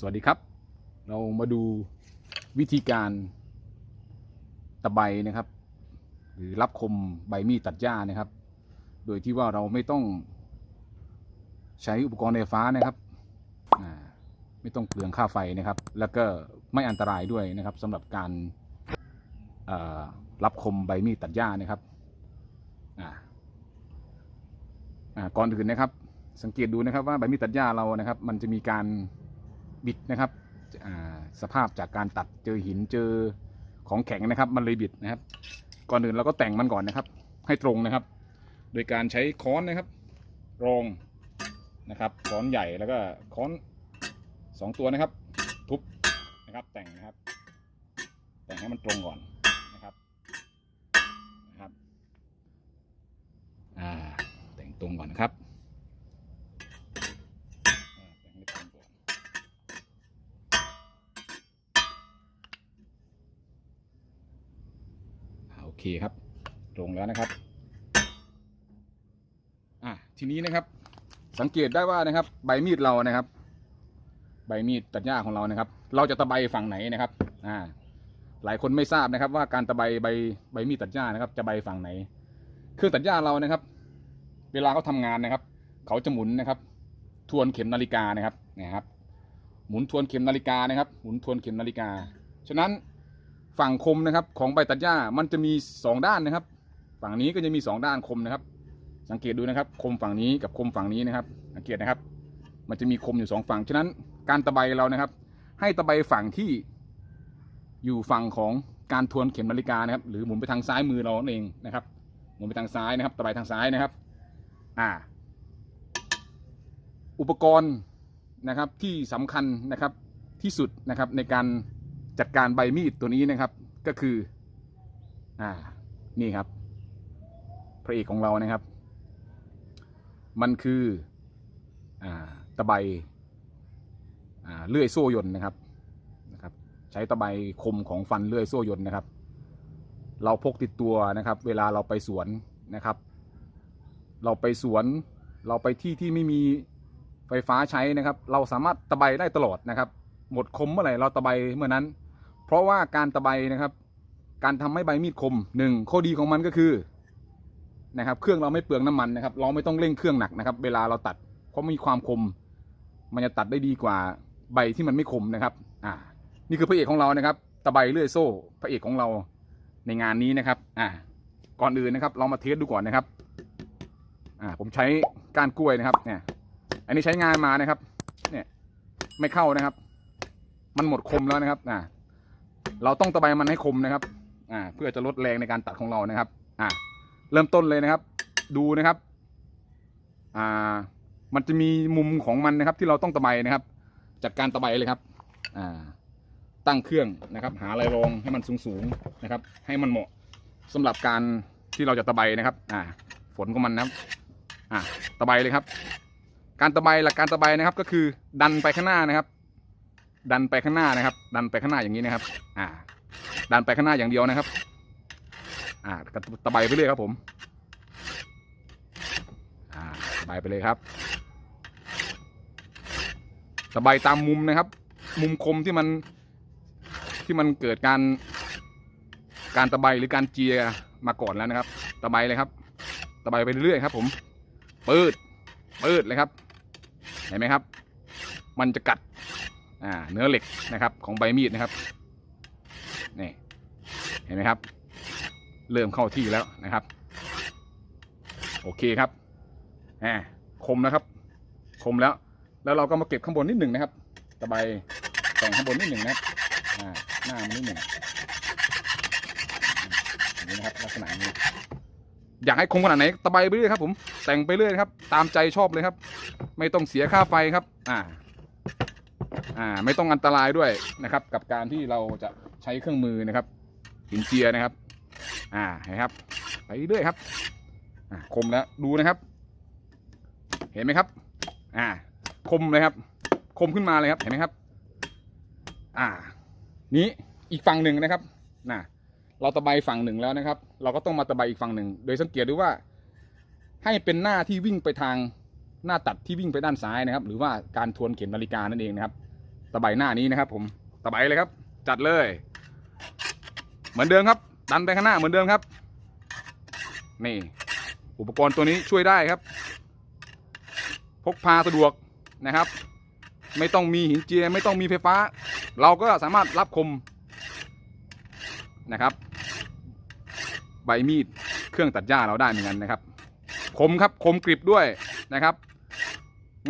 สวัสดีครับ เรามาดูวิธีการตะไบนะครับ หรือรับคมใบมีดตัดหญ้านะครับ โดยที่ว่าเราไม่ต้องใช้อุปกรณ์ไฟฟ้านะครับไม่ต้องเปลืองค่าไฟนะครับ แล้วก็ไม่อันตรายด้วยนะครับสำหรับการรับคมใบมีดตัดหญ้านะครับก่อนอื่นนะครับ สังเกตดูนะครับว่าใบมีดตัดหญ้าเรานะครับ มันจะมีการ บิดนะครับสภาพจากการตัดเจอหินเจอของแข็งนะครับ มันเลยบิดนะครับ ก่อนอื่นเราก็แต่งมันก่อนนะครับ ให้ตรงนะครับ โดยการใช้ค้อนนะครับ รองนะครับค้อนใหญ่แล้วก็ค้อนสองตัวนะครับ ทุบนะครับแต่งนะครับ แต่งให้มันตรงก่อนนะครับนะครับอ่าแต่งตรงก่อนนะครับอ่าแต่งให้ตรงก่อนอ่าโอ เคครับตรงแล้วนะครับอะทีนี้นะครับ สังเกตได้ว่านะครับ ใบมีดเรานะครับ ใบมีดตัดหญ้าของเรานะครับ เราจะตะไบฝั่งไหนนะครับอ่าหลายคนไม่ทราบนะครับ ว่าการตะไบใบใบมีดตัดหญ้านะครับ จะใบฝั่งไหน เครื่องตัดหญ้าเรานะครับ เวลาเขาทำงานนะครับ เขาจะหมุนนะครับ ทวนเข็มนาฬิกานะครับนะครับ หมุนทวนเข็มนาฬิกานะครับ หมุนทวนเข็มนาฬิกา ฉะนั้น ฝั่งคมนะครับ ของใบตัดหญ้ามันจะมีสองด้านนะครับ ฝั่งนี้ก็จะมีสองด้านคมนะครับ สังเกตดูนะครับ คมฝั่งนี้กับคมฝั่งนี้นะครับ สังเกตนะครับ มันจะมีคมอยู่สองฝั่งฉะนั้นการตะไบเรานะครับ ให้ตะไบฝั่งที่อยู่ฝั่งของการทวนเข็มนาฬิกานะครับ หรือหมุนไปทางซ้ายมือเราเองนะครับ หมุนไปทางซ้ายนะครับ ตะไบทางซ้ายนะครับ อ่า อุปกรณ์นะครับที่สำคัญนะครับที่สุดนะครับในการ จัดการใบมีดตัวนี้นะครับ ก็คือ อ่า นี่ครับ พระเอกของเรานะครับ มันคือ อ่า ตะไบ อ่า เลื่อยโซ่ยนนะครับ นะครับ ใช้ตะไบคมของฟันเลื่อยโซ่ยนนะครับ เราพกติดตัวนะครับ เวลาเราไปสวนนะครับ เราไปสวน เราไปที่ที่ไม่มีไฟฟ้าใช้นะครับ เราสามารถตะไบได้ตลอดนะครับ หมดคมเมื่อไหร่เราตะไบเมื่อนั้น เพราะว่าการตะไบนะครับ การทำให้ใบมีดคมหนึ่งข้อดีของมันก็คือนะครับ เครื่องเราไม่เปลืองน้ำมันนะครับ เราไม่ต้องเร่งเครื่องหนักนะครับ เวลาเราตัดเพราะมีความคม มันจะตัดได้ดีกว่าใบที่มันไม่คมนะครับ อ่า นี่คือพระเอกของเรานะครับ ตะไบเลื่อยโซ่ พระเอกของเราในงานนี้นะครับ อ่า ก่อนอื่นนะครับ เรามาเทสดูก่อนนะครับ อ่า ผมใช้ก้านกล้วยนะครับ เนี่ย อันนี้ใช้งานมานะครับ เนี่ย ไม่เข้านะครับ มันหมดคมแล้วนะครับ อ่า เราต้องตะไบมันให้คมนะครับ อ่า เพื่อจะลดแรงในการตัดของเรานะครับ อ่า เริ่มต้นเลยนะครับ ดูนะครับ อ่า มันจะมีมุมของมันนะครับ ที่เราต้องตะไบนะครับ จัดการตะไบเลยครับ อ่า ตั้งเครื่องนะครับ หาอะไรรองให้มันสูงๆนะครับ ให้มันเหมาะสำหรับการที่เราจะตะไบนะครับ อ่า ฝนของมันนะครับ อ่า ตะไบเลยครับ การตะไบหลักการตะไบนะครับ ก็คือดันไปข้างหน้านะครับ ดันไปข้างหน้านะครับ ดันไปข้างหน้าอย่างนี้นะครับ อ่า ดันไปข้างหน้าอย่างเดียวนะครับ อ่าตะไบไปเรื่อยครับผม อ่าตะไบไปเลยครับตะไบตามมุมนะครับ มุมคมที่มันที่มันเกิดการการตะไบหรือการเจียมาก่อนแล้วนะครับ ตะไบเลยครับตะไบไปเรื่อยๆครับ ผมปืดปืดเลยครับ เห็นไหมครับ มันจะกัด อ่าเนื้อเหล็กนะครับของใบมีดนะครับนี่เห็นไหมครับ เริ่มเข้าที่แล้วนะครับ โอเคครับแหมคมแล้วครับ คมแล้ว แล้วเราก็มาเก็บข้างบนนิดหนึ่งนะครับตะไบแต่งข้างบนนิดหนึ่งนะครับอ่าหน้ามันนิดหนึ่งอย่างนี้นะครับลักษณะนี้อยากให้คมขนาดไหนตะไบไปเรื่อยครับผมแต่งไปเรื่อยครับ ตามใจชอบเลยครับ ไม่ต้องเสียค่าไฟครับ อ่า อ่าไม่ต้องอันตรายด้วยนะครับ กับการที่เราจะใช้เครื่องมือนะครับหินเจียนะครับ อ่าเห็นไหมครับ ไปเรื่อยครับอ่าคมแล้วดูนะครับ เห็นไหมครับ อ่า คมเลยครับ คมขึ้นมาเลยครับเห็นไหมครับ อ่า นี้อีกฝั่งหนึ่งนะครับน่ะเราตะไบฝั่งหนึ่งแล้วนะครับ เราก็ต้องมาตะไบอีกฝั่งหนึ่ง โดยสังเกตดูว่า ให้เป็นหน้าที่วิ่งไปทางหน้าตัดที่วิ่งไปด้านซ้ายนะครับ หรือว่าการทวนเข็มนาฬิกานั่นเองนะครับ ตะไบหน้านี้นะครับ ผมตะไบเลยครับ จัดเลย เหมือนเดิมครับ ดันไปข้างหน้าเหมือนเดิมครับ นี่ อุปกรณ์ตัวนี้ช่วยได้ครับ พกพาสะดวกนะครับ ไม่ต้องมีหินเจียไม่ต้องมีไฟฟ้า เราก็สามารถรับคมนะครับ ใบมีดเครื่องตัดหญ้าเราได้เหมือนกันนะครับ คมครับคมกริบด้วยนะครับ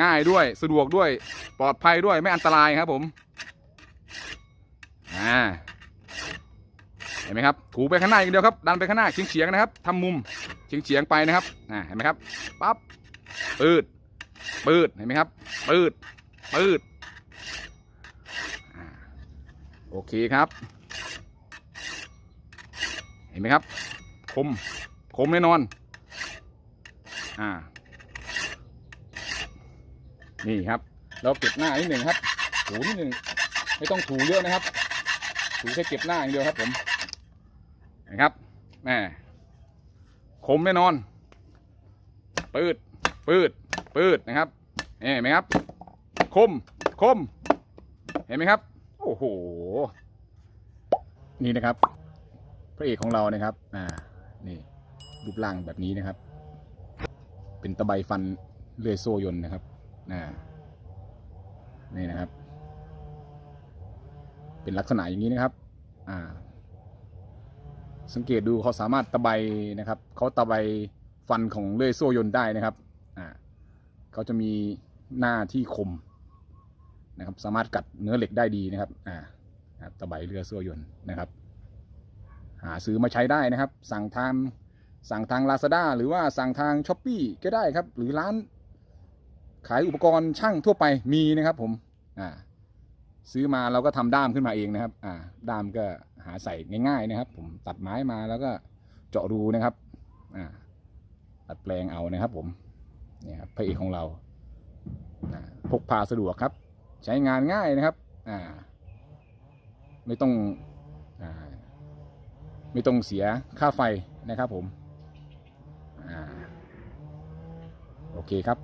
ง่ายด้วยสะดวกด้วย ปลอดภัยด้วยไม่อันตรายครับผมอ่าเห็นไหมครับถูไปข้างหน้าอย่างเดียวครับดันไปข้างหน้าเฉียงเฉียงๆนะครับทำมุมเฉียงเฉียงๆไปนะครับอ่าเห็นไหมครับปั๊บปืดปืดเห็นไหมครับปืดปืดอ่าโอเคครับ เห็นไหมครับ คม คมแน่นอน อ่า นี่ครับ เราเก็บหน้านิดหนึ่งครับถูนิดหนึ่งไม่ต้องถูเยอะนะครับ ถูแค่เก็บหน้าอย่างเดียวครับผมนะครับแม่คมแน่นอน ปืดปืดปืดนะครับเห็นไหมครับ คมคม เห็นไหมครับ โอ้โห นี่นะครับ พระเอกของเรานะครับ อ่า นี่รูปร่างแบบนี้นะครับ เป็นตะไบฟันเลื่อยโซ่ยนนะครับ อ่า นี่นะครับ เป็นลักษณะอย่างนี้นะครับ อ่า สังเกตดูเขาสามารถตะไบนะครับเขาตะไบฟันของเลื่อยโซ่ยนได้นะครับ อ่าเขาจะมีหน้าที่คมนะครับ สามารถกัดเนื้อเหล็กได้ดีนะครับ อ่าตะไบเลื่อโซ่ยนนะครับ หาซื้อมาใช้ได้นะครับ สั่งทางสั่งทาง Lazada หรือว่าสั่งทาง s h อ p e e ก็ได้ครับ หรือร้าน ขายอุปกรณ์ช่างทั่วไปมีนะครับผมอ่าซื้อมาเราก็ทำด้ามขึ้นมาเองนะครับ อ่า ด้ามก็หาใส่ง่ายๆนะครับ ผมตัดไม้มาแล้วก็เจาะรูนะครับ อ่าตัดแปลงเอานะครับ ผมเนี่ยครับพระเอกของเราอ่าพกพาสะดวกครับ ใช้งานง่ายนะครับ อ่า ไม่ต้องอ่าไม่ต้องเสียค่าไฟนะครับผม อ่า โอเคครับ